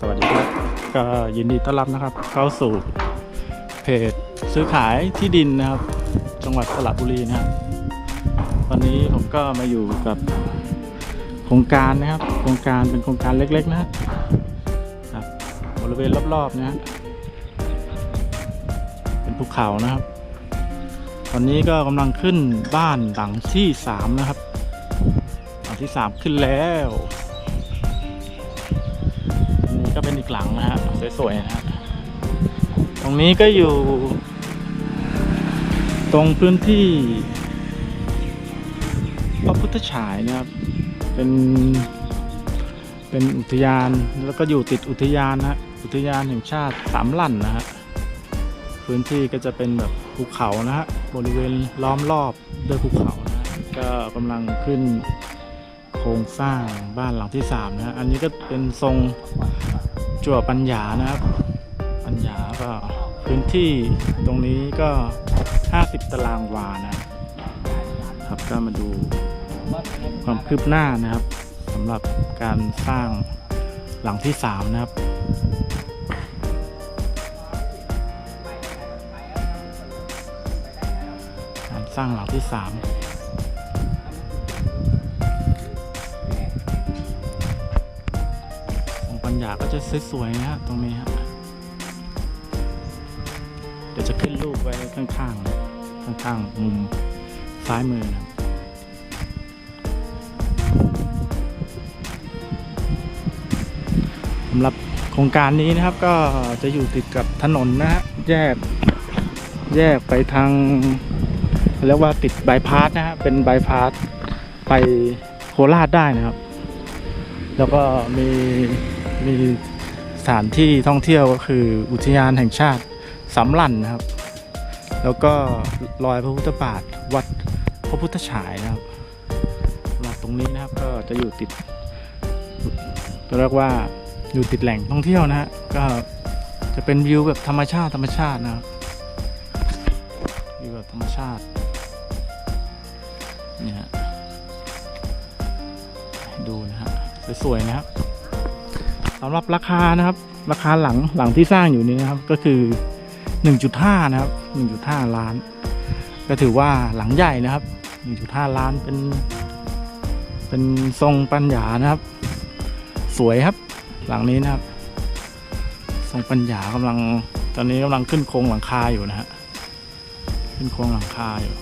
สวัสดีครับ ก็ยินดีต้อนรับนะครับ เข้าสู่เพจซื้อขายที่ดินนะครับ จังหวัดสระบุรีนะครับวันนี้ผมก็มาอยู่กับโครงการนะครับ โครงการเป็นโครงการเล็กๆนะครับบริเวณรอบๆนะฮะเป็นภูเขานะครับ ตอนนี้ก็กำลังขึ้นบ้านหลังที่สามนะครับหลังที่สามขึ้นแล้ว เป็นอีกหลังนะฮะสวยๆนะฮะตรงนี้ก็อยู่ ตรงพื้นที่พระพุทธฉายนะครับ เป็นเป็นอุทยานแล้วก็อยู่ติดอุทยานนะฮะอุทยานแห่งชาติสามลั่นนะฮะพื้นที่ก็จะเป็นแบบภูเขานะฮะบริเวณล้อมรอบด้วยภูเขานะฮะก็กำลังขึ้นโครงสร้างบ้านหลังที่สามนะฮะอันนี้ก็เป็นทรง จั่วปัญญานะครับ ปัญญาก็พื้นที่ตรงนี้ก็ 50 ตารางวานะครับก็มาดูความคืบหน้านะครับสำหรับการสร้างหลังที่ 3 นะครับการสร้างหลังที่ 3าก็จะสวยๆนะฮะตรงนี้ฮะเดี๋ยวจะขึ้นรูปไว้ข้างๆข้างๆมุมซ้ายมือนะสำหรับโครงการนี้นะครับก็จะอยู่ติดกับถนนนะฮะแยกแยกไปทางเรียกว่าติดบายพาสนะฮะเป็นบายพาสไปโคราชได้นะครับ แล้วก็มี มีสถานที่ท่องเที่ยวก็คืออุทยานแห่งชาติสำลันนะครับ แล้วก็รอยพระพุทธบาทวัดพระพุทธฉายนะครับหรับตรงนี้นะครับก็จะอยู่ติดเรียกว่าอยู่ติดแหล่งท่องเที่ยวนะฮะก็จะเป็นวิวแบบธรรมชาติธรรมชาตินะครับวิวแบบธรรมชาตินี่ฮะดูนะฮะสวยๆนะครับ สำหรับราคานะครับ ราคาหลังหลังที่สร้างอยู่นี้นะครับก็คือ 1.5 นะครับ 1.5 ล้าน ก็ถือว่าหลังใหญ่นะครับ 1.5 ล้านเป็น เป็นทรงปัญญานะครับ สวยครับ หลังนี้นะครับ ทรงปัญญากำลังตอนนี้กำลังขึ้นโครงหลังคาอยู่นะฮะขึ้นโครงหลังคาอยู่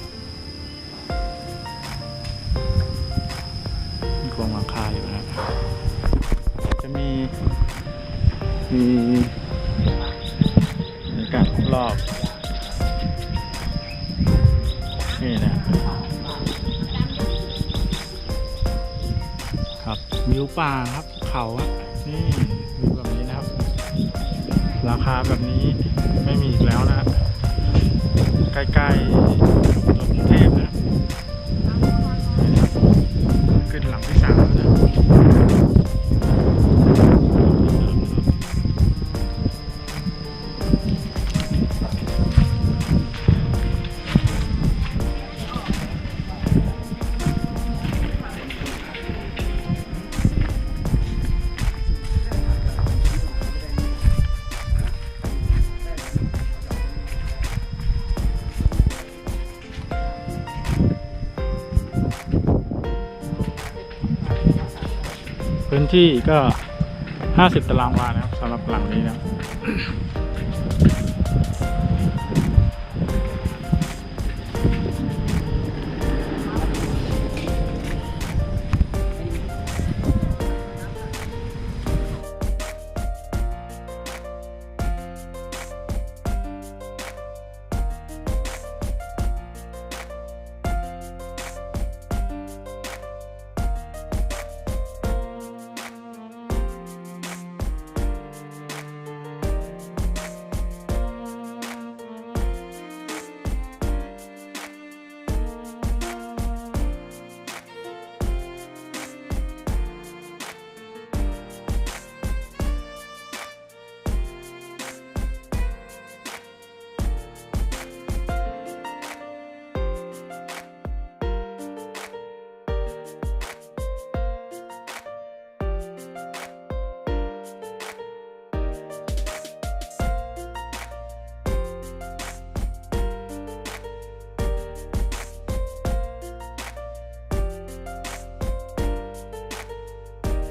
ขึ้นโครงหลังคาอยู่นะฮะ จะมีมีบรรยากาศรอบๆนี่นะครับวิวป่าครับเขาอะนี่วิวแบบนี้นะครับ ราคาแบบนี้ไม่มีอีกแล้วนะฮะใกล้ๆกรุงเทพนะ พื้นที่ก็ 50 ตารางวานะครับสำหรับหลังนี้นะครับ